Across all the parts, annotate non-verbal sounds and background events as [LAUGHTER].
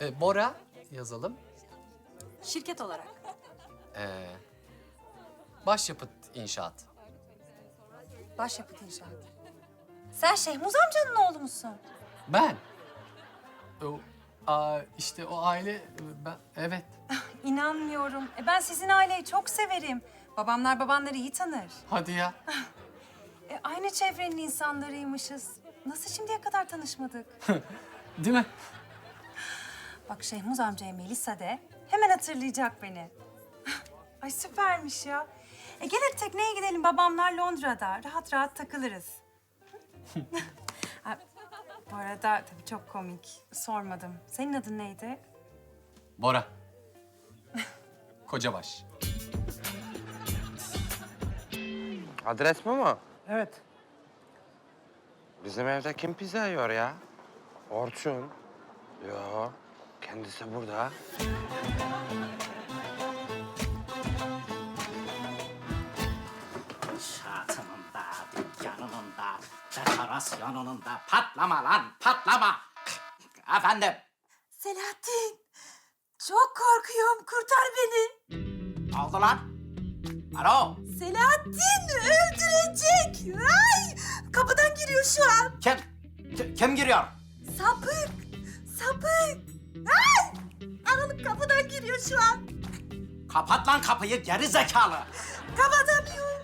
E, Bora yazalım. Şirket olarak. E, başyapıt inşaat. Başyapıt inşaat. Sen Şehmuz amcanın oğlu musun? Ben. O, aa, işte o aile e, ben evet. İnanmıyorum. E ben sizin aileyi çok severim. Babamlar babanları iyi tanır. Hadi ya. E aynı çevrenin insanlarıymışız. Nasıl şimdiye kadar tanışmadık? [LAUGHS] Değil mi? Bak Şehmuz amcaya Melisa de hemen hatırlayacak beni. [LAUGHS] Ay süpermiş ya. E gelir tekneye gidelim babamlar Londra'da. Rahat rahat takılırız. [LAUGHS] ha, bu arada tabii çok komik. Sormadım. Senin adın neydi? Bora. Kocabaş. Adres mi bu? Evet. Bizim evde kim pizza yiyor ya? Orçun. Yo, kendisi burada. Şatının da, dükkanının da, dekorasyonunun da patlama lan patlama. Efendim, Selahattin. Çok korkuyorum. Kurtar beni. ne oldu lan? Alo, Selahattin öldürecek. Ay! Kapıdan giriyor şu an. kim? Kim, kim giriyor? Sapık. Sapık. Ay! Aralık kapıdan giriyor şu an. Kapat lan kapıyı geri zekalı. Kapatamıyorum.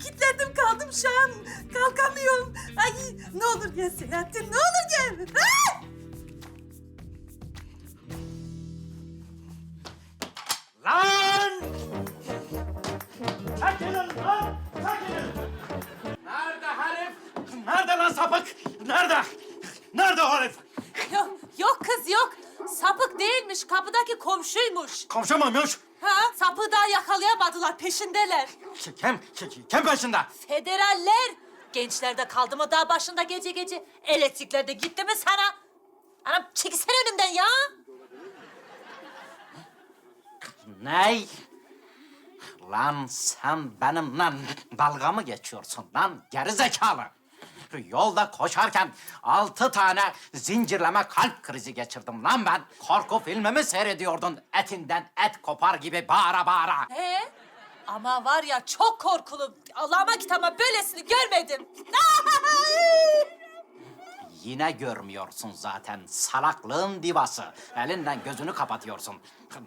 Kilitlendim kaldım şu an. Kalkamıyorum. Ay ne olur gel Selahattin ne olur gel. Ay! Lan! Çekilin lan! Çekilin! Nerede herif? Nerede lan sapık? Nerede? Nerede o herif? Yok, yok kız yok. Sapık değilmiş, kapıdaki komşuymuş. Komşu muymuş? Ha, sapığı daha yakalayamadılar, peşindeler. Kim? Kim, kim peşinde? Federaller. Gençlerde kaldı mı daha başında gece gece? Elektriklerde gitti mi sana? Anam çekilsene önümden ya. Ney? Lan sen benimle dalga mı geçiyorsun lan geri zekalı? Yolda koşarken altı tane zincirleme kalp krizi geçirdim lan ben. Korku filmimi seyrediyordun etinden et kopar gibi bağıra bağıra. He? Ama var ya çok korkulu. Allah'ıma kitabıma böylesini görmedim. [LAUGHS] Yine görmüyorsun zaten salaklığın divası. Elinden gözünü kapatıyorsun.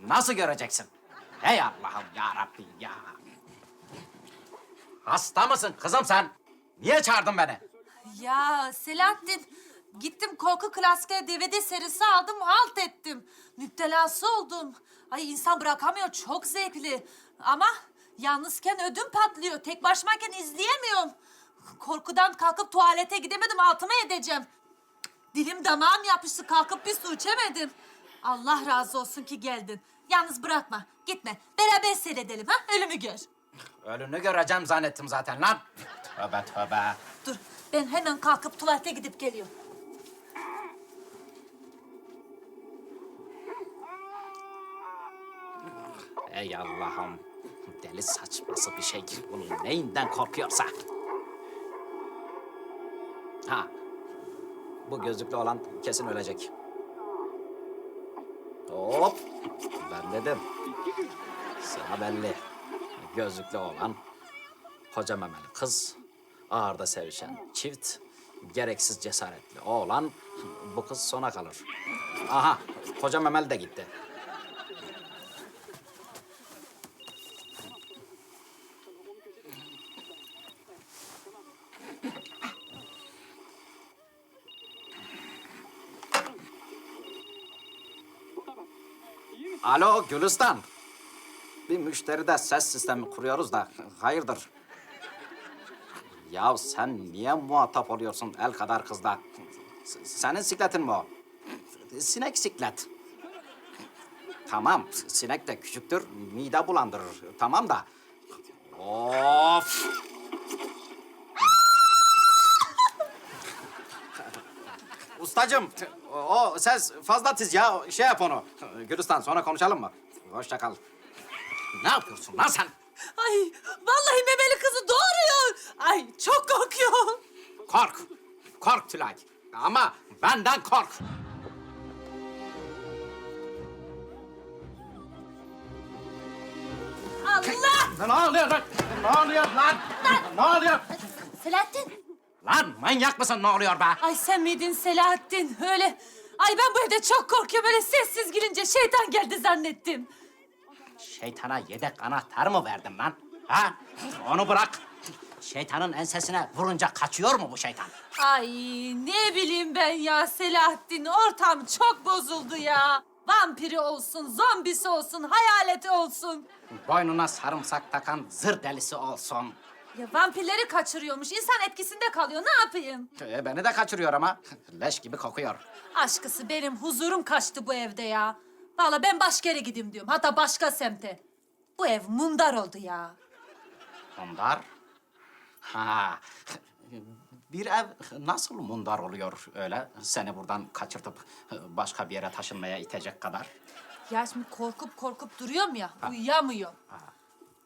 Nasıl göreceksin? Hey Allah'ım ya Rabbim ya. Hasta mısın kızım sen? Niye çağırdın beni? Ya Selahattin, gittim korku klasikleri DVD serisi aldım, halt ettim. Müptelası oldum. Ay insan bırakamıyor, çok zevkli. Ama yalnızken ödüm patlıyor, tek başımayken izleyemiyorum. Korkudan kalkıp tuvalete gidemedim, altıma edeceğim. Dilim damağım yapıştı, kalkıp bir su içemedim. Allah razı olsun ki geldin. Yalnız bırakma, gitme. Beraber seyredelim ha, ölümü gör. Ölünü göreceğim zannettim zaten lan. Tövbe tövbe. Dur, ben hemen kalkıp tuvalete gidip geliyorum. Ey Allah'ım. Deli saçması bir şey. Bunun neyinden korkuyorsa. Ha. Bu gözlüklü olan kesin ölecek. Hop. Ben dedim. Sıra belli. Gözlüklü olan, koca memeli kız, ağırda sevişen çift, gereksiz cesaretli oğlan, bu kız sona kalır. Aha, koca memeli de gitti. Alo Gülistan. Bir müşteride ses sistemi kuruyoruz da hayırdır? Ya sen niye muhatap oluyorsun el kadar kızla? Senin sikletin mi o? Sinek siklet. Tamam, sinek de küçüktür, mide bulandırır. Tamam da... Of! Ustacım, o ses fazla tiz ya. Şey yap onu. Gülistan, sonra konuşalım mı? Hoşça kal. Ne yapıyorsun lan sen? Ay vallahi Kork. Kork Tülay. Ama benden kork. Allah! Ne oluyor lan? Ne oluyor lan? Ne oluyor? Selahattin. Lan manyak mısın ne oluyor be? Ay sen miydin Selahattin? Öyle. Ay ben bu evde çok korkuyorum. Böyle sessiz girince şeytan geldi zannettim. Şeytana yedek anahtar mı verdim lan? Ha? Onu bırak. Şeytanın ensesine vurunca kaçıyor mu bu şeytan? Ay ne bileyim ben ya Selahattin. Ortam çok bozuldu ya. Vampiri olsun, zombisi olsun, hayaleti olsun. Boynuna sarımsak takan zır delisi olsun. Ya vampirleri kaçırıyormuş. İnsan etkisinde kalıyor. Ne yapayım? Ee, beni de kaçırıyor ama. Leş gibi kokuyor. Aşkısı benim huzurum kaçtı bu evde ya. Vallahi ben başka yere gideyim diyorum. Hatta başka semte. Bu ev mundar oldu ya. Mundar? Ha. Bir ev nasıl mundar oluyor öyle? Seni buradan kaçırtıp başka bir yere taşınmaya itecek kadar. Ya şimdi korkup korkup duruyorum ya, uyuyamıyorum.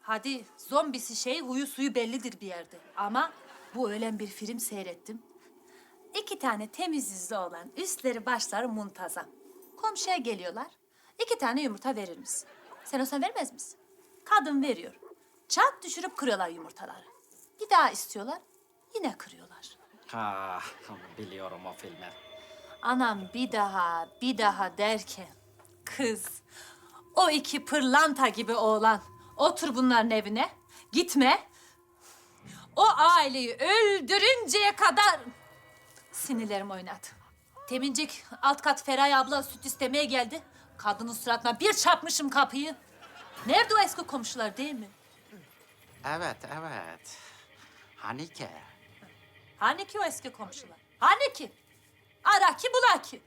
Hadi zombisi şey huyu suyu bellidir bir yerde. Ama bu öğlen bir film seyrettim. İki tane temiz yüzlü olan üstleri başları muntazam. Komşuya geliyorlar. İki tane yumurta verir misin? Sen olsan vermez misin? Kadın veriyor. Çat düşürüp kırıyorlar yumurtaları. Bir daha istiyorlar. Yine kırıyorlar. Ha, biliyorum o filmi. Anam bir daha, bir daha derken kız, o iki pırlanta gibi oğlan otur bunların evine, gitme. O aileyi öldürünceye kadar sinirlerim oynadı. Temincik alt kat Feray abla süt istemeye geldi. Kadının suratına bir çarpmışım kapıyı. Nerede o eski komşular değil mi? Evet, evet. Hani ki? Hani ki o eski komşular? Hani ki? Ara ki bula ki.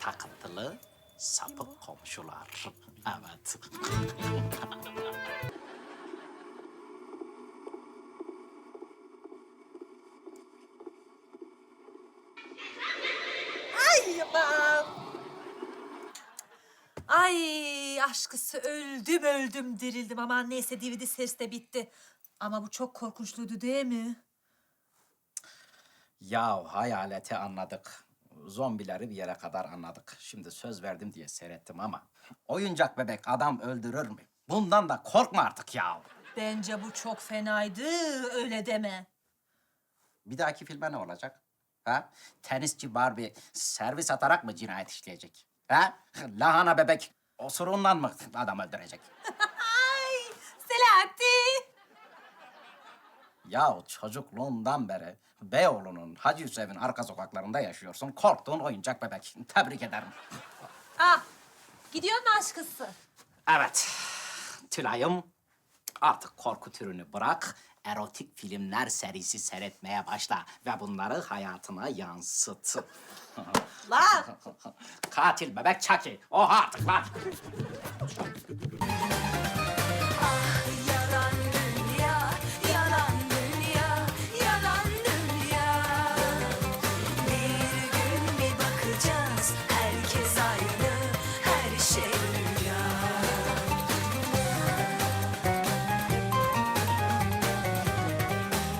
Takıntılı, sapık komşular. Evet. Ay aşkısı öldüm öldüm dirildim. Aman neyse DVD serisi de bitti. Ama bu çok korkunçluydu değil mi? Ya hayaleti anladık. Zombileri bir yere kadar anladık. Şimdi söz verdim diye seyrettim ama oyuncak bebek adam öldürür mü? Bundan da korkma artık ya. Bence bu çok fenaydı öyle deme. Bir dahaki filme ne olacak? Ha? Tenisçi Barbie servis atarak mı cinayet işleyecek? Ha? Lahana bebek osurundan mı adam öldürecek? [LAUGHS] Ay Selahattin. Ya çocukluğundan beri Beyoğlu'nun Hacı Hüseyin'in arka sokaklarında yaşıyorsun. Korktuğun oyuncak bebek. [LAUGHS] Tebrik ederim. Ah gidiyor mu aşkısı? Evet. Tülay'ım artık korku türünü bırak. Erotik filmler serisi seyretmeye başla ve bunları hayatına yansıt. [LAUGHS] Lan Katil bebek Chucky. Oha artık lan. [LAUGHS]